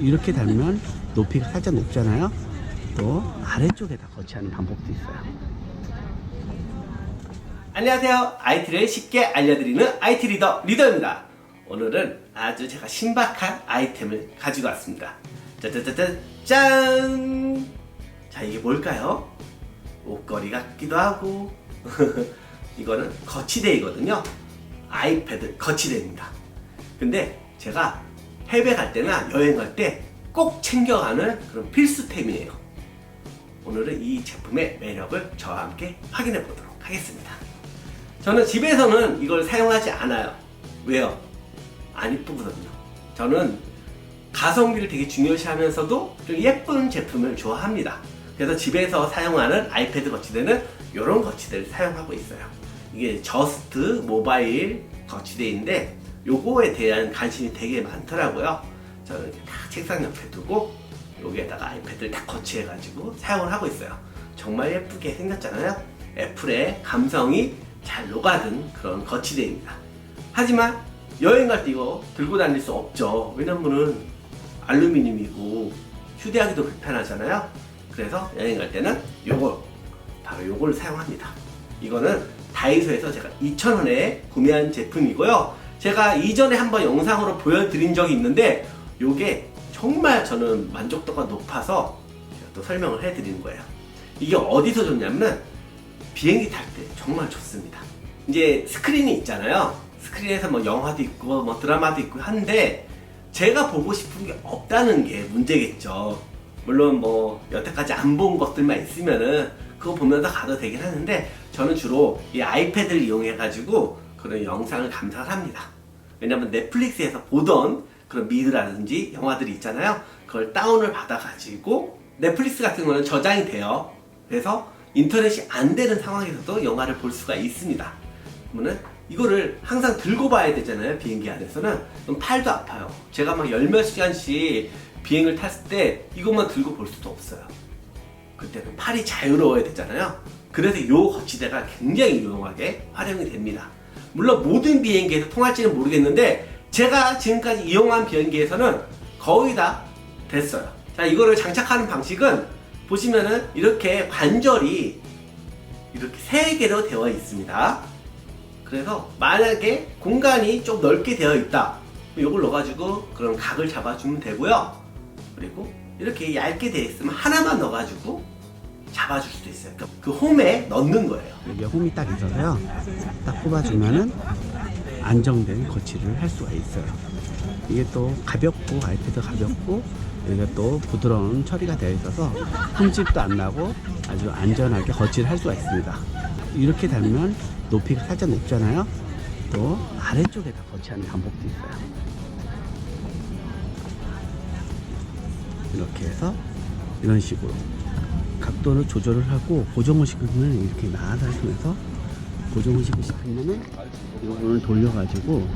이렇게 달면 높이가 살짝 높잖아요. 또 아래쪽에다 거치하는 방법도 있어요. 안녕하세요. IT를 쉽게 알려드리는 IT 리더 리더입니다. 오늘은 아주 제가 신박한 아이템을 가지고 왔습니다. 짜자자자 짠! 자 이게 뭘까요? 옷걸이 같기도 하고 이거는 거치대이거든요. 아이패드 거치대입니다. 근데 제가 해외 갈 때나 여행 갈 때 꼭 챙겨가는 그런 필수템이에요. 오늘은 이 제품의 매력을 저와 함께 확인해 보도록 하겠습니다. 저는 집에서는 이걸 사용하지 않아요. 왜요? 안 이쁘거든요. 저는 가성비를 되게 중요시 하면서도 좀 예쁜 제품을 좋아합니다. 그래서 집에서 사용하는 아이패드 거치대는 이런 거치대를 사용하고 있어요. 이게 저스트 모바일 거치대인데 요거에 대한 관심이 되게 많더라고요. 저는 이렇게 딱 책상 옆에 두고 여기에다가 아이패드를 딱 거치해가지고 사용을 하고 있어요. 정말 예쁘게 생겼잖아요. 애플의 감성이 잘 녹아든 그런 거치대입니다. 하지만 여행 갈 때 이거 들고 다닐 수 없죠. 왜냐면은 알루미늄이고 휴대하기도 불편하잖아요. 그래서 여행 갈 때는 요거 바로 요걸 사용합니다. 이거는 다이소에서 제가 2,000원에 구매한 제품이고요. 제가 이전에 한번 영상으로 보여드린 적이 있는데 요게 정말 저는 만족도가 높아서 제가 또 설명을 해드리는 거예요. 이게 어디서 좋냐면 비행기 탈 때 정말 좋습니다. 이제 스크린이 있잖아요. 스크린에서 뭐 영화도 있고 뭐 드라마도 있고 한데 제가 보고 싶은 게 없다는 게 문제겠죠. 물론 뭐 여태까지 안 본 것들만 있으면은 그거 보면서 가도 되긴 하는데 저는 주로 이 아이패드를 이용해 가지고 그런 영상을 감상을 합니다. 왜냐면 넷플릭스에서 보던 그런 미드라든지 영화들이 있잖아요. 그걸 다운을 받아 가지고 넷플릭스 같은 거는 저장이 돼요. 그래서 인터넷이 안 되는 상황에서도 영화를 볼 수가 있습니다. 그러면은 이거를 항상 들고 봐야 되잖아요. 비행기 안에서는. 그럼 팔도 아파요. 제가 막 열 몇 시간씩 비행을 탔을 때 이것만 들고 볼 수도 없어요. 그때는 팔이 자유로워야 되잖아요. 그래서 이 거치대가 굉장히 유용하게 활용이 됩니다. 물론 모든 비행기에서 통할지는 모르겠는데 제가 지금까지 이용한 비행기에서는 거의 다 됐어요. 자, 이거를 장착하는 방식은 보시면은 이렇게 관절이 이렇게 세 개로 되어 있습니다. 그래서 만약에 공간이 좀 넓게 되어 있다. 이걸 넣어가지고 그런 각을 잡아주면 되고요. 그리고 이렇게 얇게 되어 있으면 하나만 넣어가지고 잡아줄 수도 있어요. 그그 홈에 넣는 거예요. 여기 홈이 딱 있어서요. 딱 뽑아주면은 안정된 거치를 할 수가 있어요. 이게 또 가볍고 아이패드 가볍고 여기가 또 부드러운 처리가 되어 있어서 흠집도 안 나고 아주 안전하게 거치를 할 수가 있습니다. 이렇게 달면 높이가 살짝 높잖아요. 또 아래쪽에다 거치하는 방법도 있어요. 이렇게 해서 이런 식으로 각도를 조절을 하고 고정을 시키면 이렇게 나아다니면서 고정을 시키면은 이거를 돌려가지고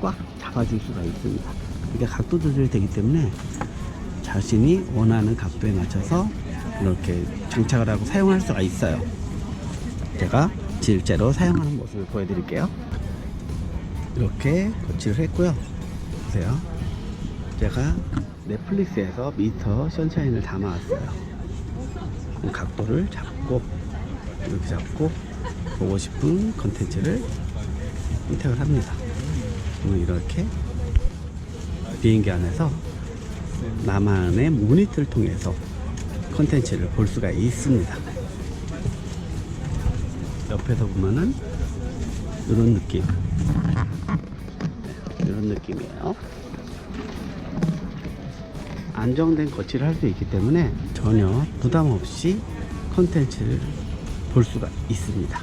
꽉 잡아줄 수가 있습니다. 이게 각도 조절이 되기 때문에 자신이 원하는 각도에 맞춰서 이렇게 장착을 하고 사용할 수가 있어요. 제가 실제로 사용하는 모습을 보여드릴게요. 이렇게 거치를 했고요. 보세요. 제가 넷플릭스에서 미스터 선샤인을 담아왔어요. 각도를 잡고 이렇게 잡고 보고 싶은 컨텐츠를 선택을 합니다. 이렇게 비행기 안에서 나만의 모니터를 통해서 컨텐츠를 볼 수가 있습니다. 옆에서 보면은 이런 느낌, 이런 느낌이에요. 안정된 거치를 할 수 있기 때문에 전혀 부담 없이 컨텐츠를 볼 수가 있습니다.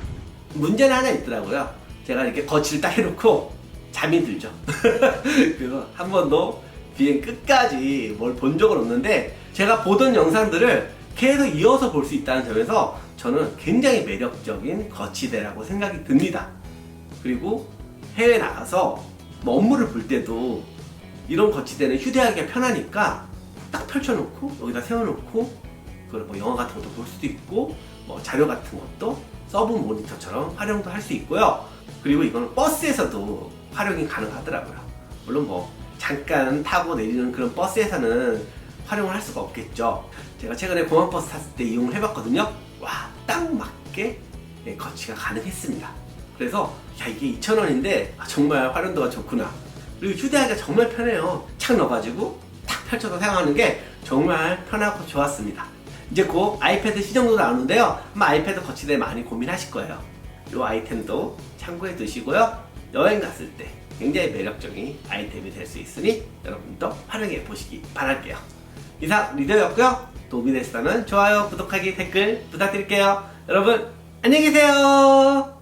문제는 하나 있더라고요. 제가 이렇게 거치를 딱 해놓고 잠이 들죠. 그래서 한 번도 비행 끝까지 뭘 본 적은 없는데 제가 보던 영상들을 계속 이어서 볼 수 있다는 점에서 저는 굉장히 매력적인 거치대라고 생각이 듭니다. 그리고 해외 나가서 뭐 업무를 볼 때도 이런 거치대는 휴대하기가 편하니까 딱 펼쳐놓고 여기다 세워놓고 그걸 뭐 영화 같은 것도 볼 수도 있고 뭐 자료 같은 것도 서브 모니터처럼 활용도 할 수 있고요. 그리고 이거는 버스에서도 활용이 가능하더라고요. 물론 뭐 잠깐 타고 내리는 그런 버스에서는 활용을 할 수가 없겠죠. 제가 최근에 공항버스 탔을 때 이용을 해봤거든요. 와, 딱 맞게 예, 거치가 가능했습니다. 그래서 야 이게 2,000원인데 아, 정말 활용도가 좋구나. 그리고 휴대하기가 정말 편해요. 착 넣어가지고 탁 펼쳐서 사용하는 게 정말 편하고 좋았습니다. 이제 곧 아이패드 시정도 나오는데요. 아마 아이패드 거치대 많이 고민하실 거예요. 이 아이템도 참고해 두시고요. 여행 갔을 때 굉장히 매력적인 아이템이 될 수 있으니 여러분도 활용해 보시기 바랄게요. 이상 리더였고요. 도움이 됐다면 좋아요, 구독하기, 댓글 부탁드릴게요. 여러분 안녕히 계세요.